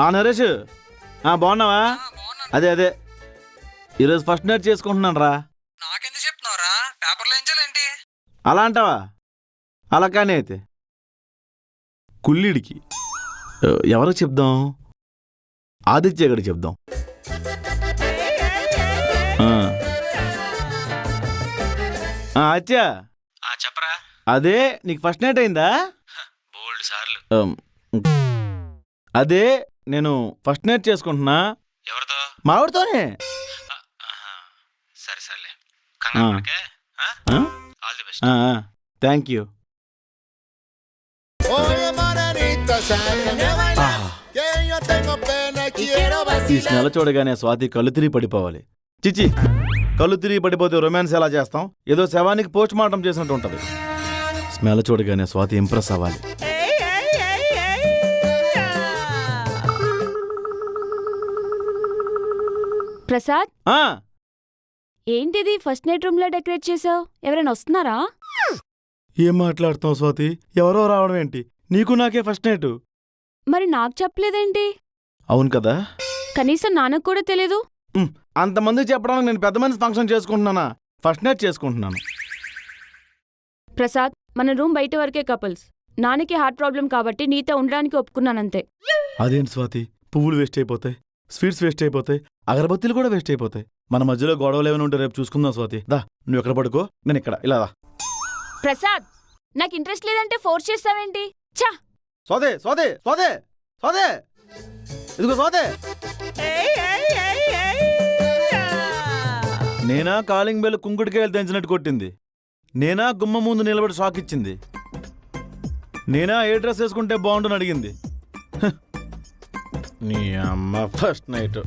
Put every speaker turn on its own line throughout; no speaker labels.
ఆ నరేష్ ఆ బాగున్నావా? అదే అదే. ఈరోజు ఫస్ట్ నైట్ చేసుకుంటున్నాను రా.
నాకెందుకు చెప్తున్నావురా? పేపర్లో
అలా అంటావా? అలా కానీ అయితే. కుల్లిడికి ఎవరికి చెప్దాం? ఆదిత్య గడికి చెప్దాం.
చెప్పరా.
అదే నీకు ఫస్ట్ నైట్ అయిందా?
బోల్డ్ సార్లు.
అదే నేను ఫస్ట్ నైట్ చేసుకుంటున్నా
ఎవరితో
మావిడితోనే.
సరే సర్లే కంగారు
ఆ.
పడకే. ఆ?
ఆ?
All the best
thank you
Oye, morenita, sácame a bailar, que yo tengo pena y quiero
ఈ
vacilar.
స్మెల్ చూడగానే స్వాతి కళ్ళు తిరిగి పడిపోవాలి చిచి కళ్ళు తిరిగి పడిపోతే రొమాన్స్ ఎలా చేస్తాం ఏదో శవానికి పోస్ట్ మార్టం చేసినట్టు ఉంటది స్మెల్ చూడగానే స్వాతి ఇంప్రెస్ అవ్వాలి
ప్రసాద్?
ఆ.
ఏంటిది ఫస్ట్ నైట్ రూమ్లో డెకరేట్ చేసావు? ఎవరైనా వస్తున్నారా?
ఏం మాట్లాడుతావు స్వాతి? ఎవరో రావడం ఏంటి? నీకు నాకే ఫస్ట్ నైట్.
మరి నాకు చెప్పలేదేంటి?
అవును కదా.
కనీసం నాన్నకు కూడా తెలీదు.
అంతమందికి చెప్పడానికి నేను పెద్ద మనిషి ఫంక్షన్ చేసుకుంటున్నానా? ఫస్ట్ నైట్ చేసుకుంటున్నాను.
ప్రసాద్ మన రూమ్ బయట వరకే కపుల్స్. నాన్నకి హార్ట్ ప్రాబ్లం కాబట్టి నీతో ఉండడానికి ఒప్పుకున్నానంతే.
అదేంటి స్వాతి? పువ్వులు వేస్ట్ అయిపోతాయి. స్వీట్స్ వేస్ట్ అయిపోతాయి అగరబత్తీలు కూడా వేస్ట్ అయిపోతాయి. మన మధ్యలో గొడవలు ఏమైనా ఉంటే రేపు చూసుకుందాం స్వాతి. దా నువ్వు ఎక్కడ పడుకో నేను ఇక్కడ. ఇలా
ప్రసాద్ నాకు ఇంట్రెస్ట్ లేదంటే ఫోర్స్ చేస్తావేంటి? చా
స్వాదే స్వాదే స్వాదే స్వాదే ఇదిగో స్వాదే నేనా కాలింగ్ బెల్ కుంకుడికాయలు తెంచినట్టు కొట్టింది. నేనా గుమ్మ ముందు నిలబడి షాక్ ఇచ్చింది. నేనా ఏ డ్రెస్ వేసుకుంటే బాగుండని అడిగింది. నీ అమ్మ ఫస్ట్ నైట్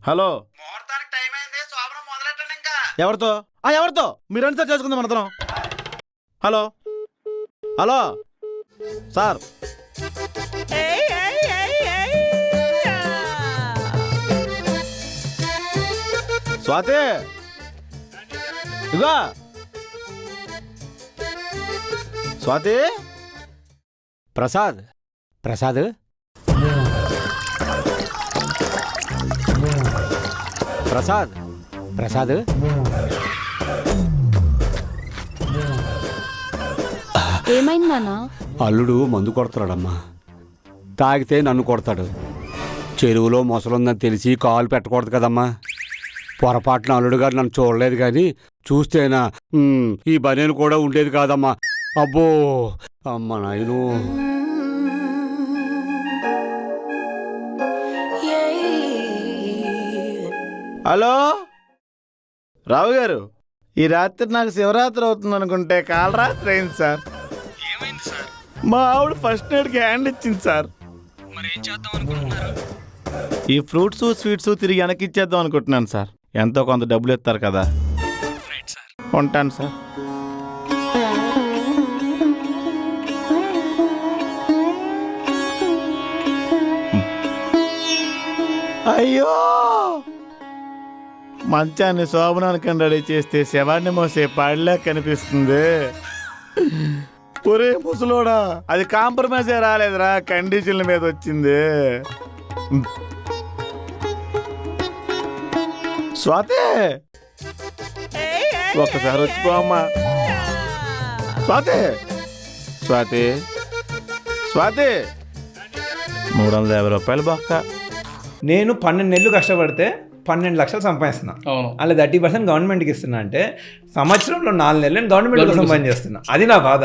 హలో.
ముహూర్తానికి టైం అయింది శోభనం మొదలెట్టండి ఇంకా.
ఎవరితో? ఆ ఎవరితో? మీరు ఎంత చేసుకుందాం మనతరం హలో. హలో. సార్. స్వాతి. ఇగో స్వాతి.
ప్రసాద్. ప్రసాద్? ప్రసాద్. ప్రసాద్?
ఏమైంది నాన్న?
అల్లుడు మందు కొడతాడమ్మా. తాగితే నన్ను కొడతాడు. చెరువులో మొసలుందని తెలిసి కాలు పెట్టకూడదు కదమ్మా. పొరపాటున అల్లుడు గారు నన్ను చూడలేదు కానీ చూస్తేనా? ఉమ్, ఈ బనేను కూడా ఉండేది కాదమ్మా. అబ్బో! అమ్మ నాయను
హలో? రావు గారు ఈ రాత్రి నాకు శివరాత్రి అవుతుంది అనుకుంటే కాలరాత్రి అయింది సార్.
ఏమైంది సార్?
మా ఆవిడ ఫస్ట్ నైట్కి హ్యాండ్ ఇచ్చింది సార్.
మరి ఏం చేద్దాం అనుకుంటున్నారు?
ఈ ఫ్రూట్స్ స్వీట్స్ తిరిగి వెనక్కి ఇచ్చేద్దాం అనుకుంటున్నాను సార్. ఎంతో కొంత డబ్బులు ఇస్తారు కదా.
Right sir.
ఉంటాను సార్. అయ్యో! మంచాన్ని శోభనానికి రెడీ చేస్తే శవాన్ని మోసే పాడిలా కనిపిస్తుంది. ఒరే ముసలోడా అది కాంప్రమైజే రాలేదురా కండిషన్ల మీద వచ్చింది. స్వాతి! ఒక్కసారి వచ్చిపోమ్మా స్వాతి! స్వాతి! స్వాతి! మూడు వందల యాభై రూపాయలు బొక్క.
నేను పన్నెండు నెలలు కష్టపడితే పన్నెండు లక్షలు సంపాదిస్తున్నా. అలా థర్టీ పర్సెంట్ గవర్నమెంట్కి ఇస్తున్నా అంటే సంవత్సరంలో నాలుగు నెలలు నేను గవర్నమెంట్ కోసం పనిచేస్తున్నా అది నా బాధ.